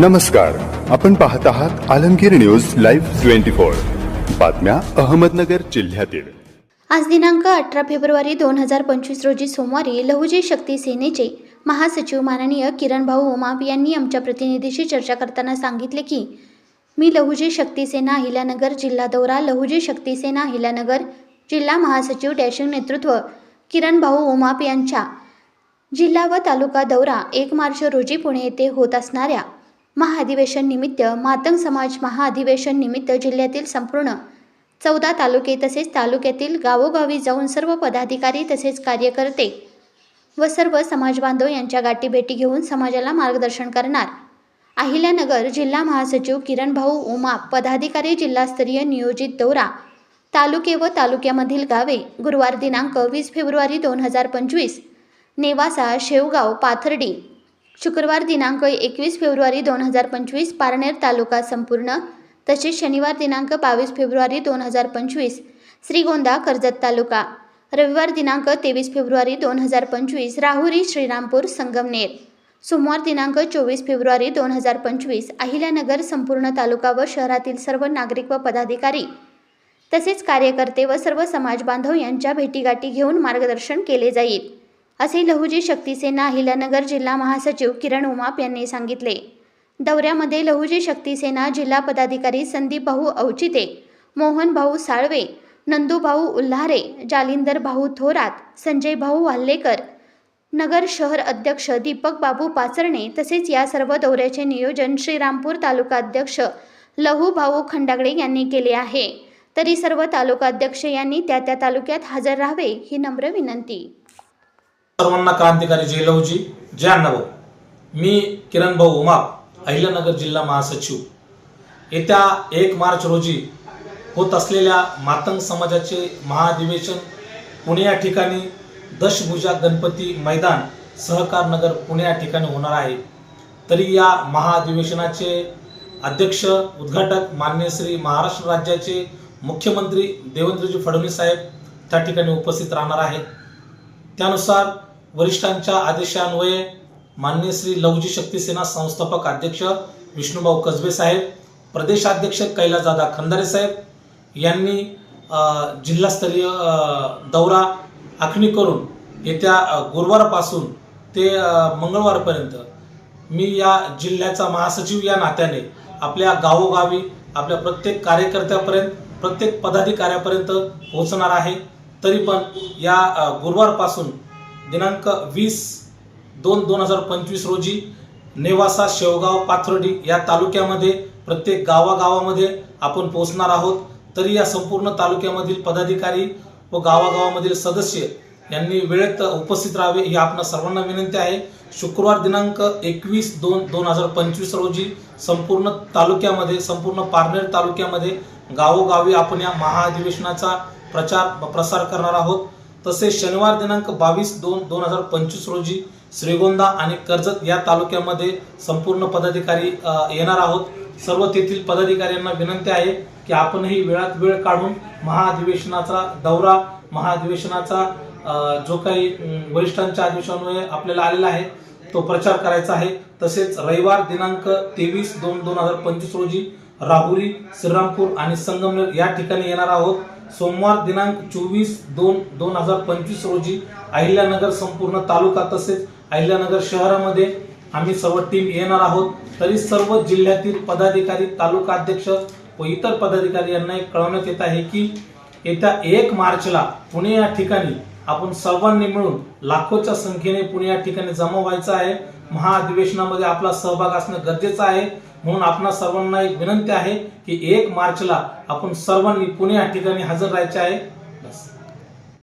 नमस्कार. आपण पाहत आहात Alamgir news live twenty four. बातम्या अहमदनगर जिल्ह्यातील. आज दिनांक अठरा फेब्रुवारी दोन हजार पंचवीस रोजी सोमवारी लहुजी शक्ती सेनेचे महासचिव माननीय किरण भाऊ उमाप यांनी आमच्या प्रतिनिधीशी चर्चा करताना सांगितले की मी लहुजी शक्ती सेना अहिल्यानगर जिल्हा दौरा लहुजी शक्ती सेना अहिल्यानगर जिल्हा महासचिव डॅशिंग नेतृत्व किरण भाऊ उमाप यांच्या जिल्हा व तालुका दौरा एक मार्च रोजी पुणे येथे होत असणाऱ्या महाअधिवेशन निमित्त मातंग समाज महाअधिवेशन निमित्त जिल्ह्यातील संपूर्ण चौदा तालुके तसेच तालुक्यातील गावोगावी जाऊन सर्व पदाधिकारी तसेच कार्यकर्ते व सर्व समाजबांधव यांच्या गाठीभेटी घेऊन समाजाला मार्गदर्शन करणार. अहिल्यानगर जिल्हा महासचिव किरण भाऊ उमा पदाधिकारी जिल्हास्तरीय नियोजित दौरा तालुके व तालुक्यामधील गावे गुरुवार दिनांक वीस फेब्रुवारी दोन हजार पंचवीस नेवासा शेवगाव पाथर्डी शुक्रवार दिनांक एकवीस फेब्रुवारी दोन हजार पंचवीस पारनेर तालुका संपूर्ण. तसेच शनिवार दिनांक बावीस फेब्रुवारी दोन हजार पंचवीस श्रीगोंदा कर्जत तालुका. रविवार दिनांक तेवीस फेब्रुवारी दोन हजार पंचवीस राहुरी श्रीरामपूर संगमनेर. सोमवार दिनांक चोवीस फेब्रुवारी दोन हजार पंचवीस अहिल्यानगर संपूर्ण तालुका व शहरातील सर्व नागरिक व पदाधिकारी. तसेच कार्यकर्ते व सर्व समाज बांधव यांच्या भेटीगाठी घेऊन मार्गदर्शन केले जाईल. असे लहुजी शक्तिसेना सेना जिल्हा महासचिव किरण उमाप यांनी सांगितले. दौऱ्यामध्ये लहुजी शक्तिसेना जिल्हा पदाधिकारी संदीप भाऊ औचिते मोहन भाऊ साळवे नंदूभाऊ उल्हारे जालिंदर भाऊ थोरात संजय भाऊ वाल्लेकर नगर शहर अध्यक्ष दीपक बाबू पाचरणे तसेच या सर्व दौऱ्याचे नियोजन श्रीरामपूर तालुका अध्यक्ष लहू भाऊ खंडागडे यांनी केले आहे. तरी सर्व तालुकाध्यक्ष यांनी त्या त्या तालुक्यात हजर राहावे ही नम्र विनंती. सर्वांना क्रांतिकारी जयलवजी जय अण्णाभाऊ. मी किरण भाऊ उमाप अहिल्यानगर जिल्हा महासचिव. येत्या एक मार्च रोजी होत असलेल्या मातंग समाजाचे महाधिवेशन पुणे या ठिकाणी दशभुजा गणपती मैदान सहकार नगर पुणे या ठिकाणी होणार आहे. तरी या महाधिवेशनाचे अध्यक्ष उद्घाटक मान्य श्री महाराष्ट्र राज्याचे मुख्यमंत्री देवेंद्रजी फडणवीस साहेब त्या ठिकाणी उपस्थित राहणार आहेत. त्यानुसार वरिष्ठांच्या आदेशान्वये मान्य श्री लवजी शक्ती सेना संस्थापक अध्यक्ष विष्णुभाऊ कसबे साहेब प्रदेशाध्यक्ष कैलासदादा खंदारे साहेब यांनी जिल्हास्तरीय दौरा आखणी करून येत्या गुरुवारपासून ते मंगळवारपर्यंत मी या जिल्ह्याचा महासचिव या नात्याने आपल्या गावोगावी आपल्या प्रत्येक कार्यकर्त्यापर्यंत प्रत्येक पदाधिकाऱ्यापर्यंत पोहोचणार आहे. तरी पण या गुरुवारपासून दिनांक वीस दोन दोन हजार पंचवीस रोजी नेवासा शेवगाव पाथर्डी या तालुक्यामध्ये प्रत्येक गावागावामध्ये आपण पोहोचणार आहोत. तरी या संपूर्ण तालुक्यामधील पदाधिकारी व गावागावामधील सदस्य यांनी वेळेत उपस्थित राहावे ही आपणा सर्वांना विनंती आहे. शुक्रवार दिनांक एकवीस दोन दोन हजार पंचवीस रोजी संपूर्ण तालुक्यामध्ये संपूर्ण पारनेर तालुक्यामध्ये गावोगावी आपण या महाअधिवेशनाचा प्रचार प्रसार करणार आहोत. तसेच शनिवार दिनांक बावीस दोन दोन हजार पंचवीस रोजी श्रीगोंदा आणि कर्जत या तालुक्यामध्ये संपूर्ण पदाधिकारी येणार आहोत. सर्व तेथील पदाधिकाऱ्यांना विनंती आहे की आपणही वेळात वेळ काढून महाअधिवेशनाचा दौरा महाअधिवेशनाचा जो काही वरिष्ठांच्या अधिवेशनामुळे आपल्याला आलेला आहे तो प्रचार करायचा आहे. तसेच रविवार दिनांक तेवीस दोन दोन हजार पंचवीस रोजी राहुरी श्रीरामपूर आणि संगमनेर या ठिकाणी येणार आहोत. सोमवार दिनांक चोवीस दोन दोन हजार पंचवीस रोजी अहिल्यानगर संपूर्ण तालुका तसेच अहिल्यानगर शहरामध्ये आम्ही सर्व टीम येणार आहोत. तरी सर्व जिल्ह्यातील पदाधिकारी तालुका अध्यक्ष व इतर पदाधिकारी यांना एक कळवण्यात येत आहे की येत्या एक मार्चला पुणे या ठिकाणी आपण सर्वांनी मिळून लाखोच्या संख्येने पुणे या ठिकाणी जमा व्हायचं आहे. महाअधिवेशनामध्ये आपला सहभाग असणं गरजेचं आहे. म्हणून आपणा सर्वांना एक विनंती आहे की एक मार्चला आपण सर्वांनी पुणे या ठिकाणी हजर राहायचे आहे.